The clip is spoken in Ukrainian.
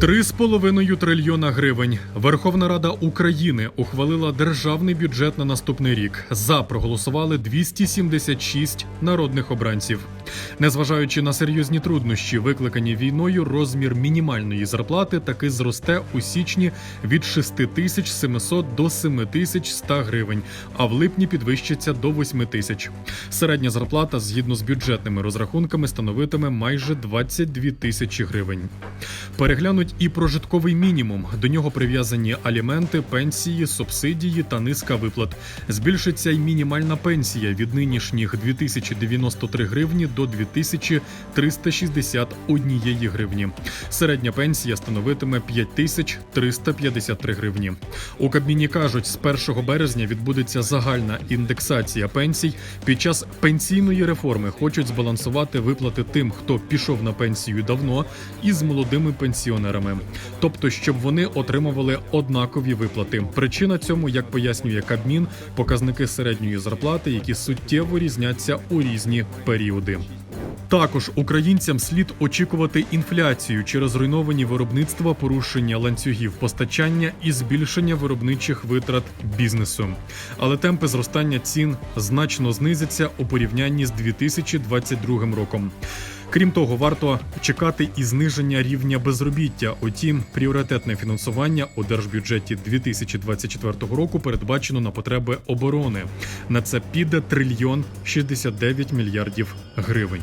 Три з половиною трильйона гривень. Верховна Рада України ухвалила державний бюджет на наступний рік. За проголосували 276 народних обранців. Незважаючи на серйозні труднощі, викликані війною, розмір мінімальної зарплати таки зросте у січні від 6700 до 7100 гривень, а в липні підвищиться до 8 тисяч. Середня зарплата згідно з бюджетними розрахунками становитиме майже 22 тисячі гривень. Переглянуть і прожитковий мінімум. До нього прив'язані аліменти, пенсії, субсидії та низка виплат. Збільшиться й мінімальна пенсія від нинішніх 2093 гривні до 2361 гривні. Середня пенсія становитиме 5353 гривні. У Кабміні кажуть, з 1 березня відбудеться загальна індексація пенсій. Під час пенсійної реформи хочуть збалансувати виплати тим, хто пішов на пенсію давно, із молодими пенсіонерами, тобто, щоб вони отримували однакові виплати. Причина цьому, як пояснює Кабмін, показники середньої зарплати, які суттєво різняться у різні періоди. Також українцям слід очікувати інфляцію через зруйновані виробництва, порушення ланцюгів постачання і збільшення виробничих витрат бізнесу. Але темпи зростання цін значно знизяться у порівнянні з 2022 роком. Крім того, варто чекати і зниження рівня безробіття. Утім, пріоритетне фінансування у держбюджеті 2024 року передбачено на потреби оборони. На це піде трильйон 69 мільярдів гривень.